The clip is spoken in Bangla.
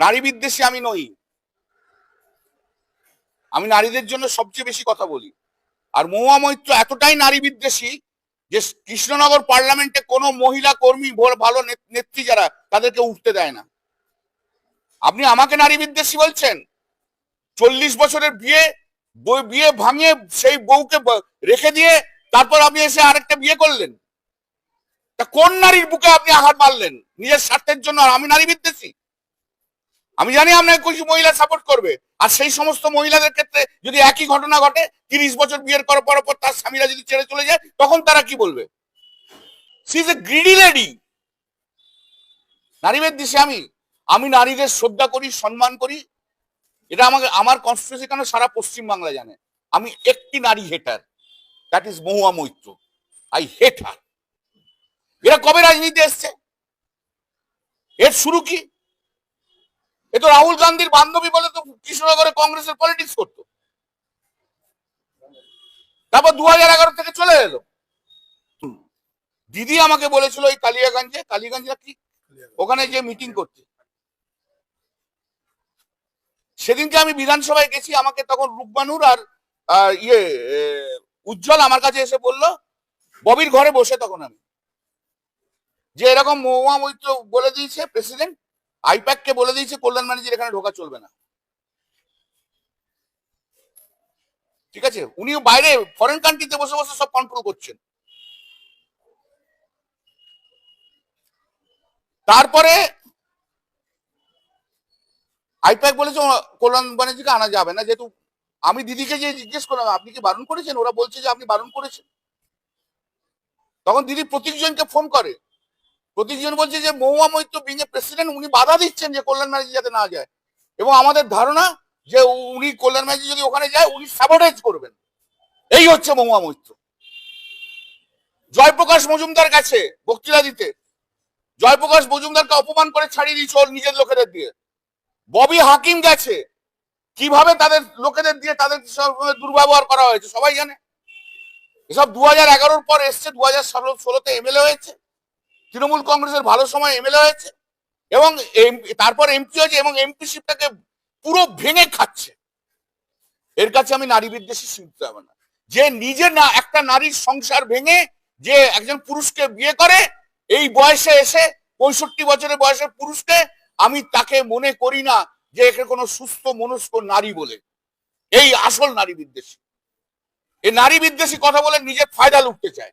নারী বিদ্বেষী আমি নই। আমি নারীদের জন্য সবচেয়ে বেশি কথা বলি। আর মহুয়া মৈত্র এতটাই নারী বিদ্বেষী যে কৃষ্ণনগর পার্লামেন্টে কোনো মহিলা কর্মী ভালো নেত- নেত্রী যারা, তাদেরকে উঠতে দেয় না। আপনি আমাকে নারী বিদ্বেষী বলছেন? চল্লিশ বছরের বিয়ে বিয়ে ভাঙিয়ে সেই বউকে রেখে দিয়ে তারপর আপনি এসে আরেকটা বিয়ে করলেন। তা কোন নারীর বুকে আপনি আহার মারলেন? নিজের স্বার্থের জন্য আর আমি নারী বিদ্বেষী? আমি জানি আপনাকে কিছু মহিলা সাপোর্ট করবে। আর সেই সমস্ত মহিলাদের ক্ষেত্রে যদি একই ঘটনা ঘটে, তিরিশ বছর বিয়ের করার পর পর তার স্বামীরা যদি ছেড়ে চলে যায়, তখন তারা কি বলবে? She is a greedy lady নারীদের দিশে আমি। আমি নারীদের শ্রদ্ধা করি, সম্মান করি। এটা আমাকে, আমার কনস্টিটিউশন কেন সারা পশ্চিম বাংলা জানে? আমি একটি নারী hater that is Mahua Moitra. I hate her এরা কবে রাজনীতি এসছে? এর শুরু কি? তো রাহুল গান্ধীর বান্ধবী বলে তো কৃষ্ণনগরে কংগ্রেসের পলিটিক্স করতো। তারপর দু হাজার এগারো থেকে চলে এলো। দিদি আমাকে বলেছিল ওই কালিয়াগঞ্জে কালিয়াগঞ্জে কি? ওখানে যে মিটিং করতে সেদিনকে আমি বিধানসভায় গেছি, আমাকে তখন রূপবানুর আর আর ইয়ে উজ্জ্বল আমার কাছে এসে বলল, ববির ঘরে বসে তখন আমি। যে এরকম মহুয়া মৈত্র বলে দিয়েছে প্রেসিডেন্ট আইপ্যাক কে বলে দিয়েছে, কল্যাণ ম্যানেজার এখানে ঢোকা চলবে না। ঠিক আছে? উনি বাইরে ফরেন কান্ট্রিতে বসে বসে সব কন্ট্রোল করছেন। তারপরে আইপ্যাক বলেছে কল্যাণ ব্যানার্জিকে আনা যাবে না, যেহেতু আমি দিদিকে যে জিজ্ঞেস করলাম, আপনি কি বারণ করেছেন? ওরা বলছে যে আপনি বারণ করেছেন। তখন দিদি প্রতীকজনকে ফোন করে প্রতীকজন বলছে যে মহুয়া মৈত্র বিং প্রেসিডেন্ট উনি বাধা দিচ্ছেন যে কল্যাণ ব্যানার্জি যাতে না যায়। এবং আমাদের ধারণা যে উনি কল্যাণ ব্যানার্জি যদি ওখানে যায়, উনি স্যাবোটাইজ করবেন। এই হচ্ছে মহুয়া মৈত্র। জয়প্রকাশ মজুমদার কাছে বক্তৃতা দিতে। জয়প্রকাশ মজুমদারকে অপমান করে ছাড়িয়ে দিয়েছে ওর নিজের লোকেদের দিয়ে। ববি হাকিম গেছে। কীভাবে তাদের লোকেদের দিয়ে তাদের দুর্ব্যবহার করা হয়েছে, সবাই জানে? এসব দু হাজার এগারোর পর এসছে দু হাজার ষোলো ষোলোতে এমএলএ হয়েছে। তৃণমূল কংগ্রেসের ভালো সময় এমএলএ হয়েছে এবং তারপর এমপি হয়েছে এবং এমপিশিপটাকে পুরো ভেঙে খাচ্ছে। এর কাছে আমি নারী বিদ্বেষী শুনতে হবে না। যে নিজে না, একটা নারীর সংসার ভেঙে যে একজন পুরুষকে বিয়ে করে, এই বয়সে এসে, পঁয়ষট্টি বছরের বয়সের পুরুষকে আমি তাকে মনে করি না যে একে কোনো সুস্থ মনস্ক নারী বলে। এই আসল নারী বিদ্বেষী। এই নারী বিদ্বেষী কথা বলে নিজের ফায়দা লুটতে চায়।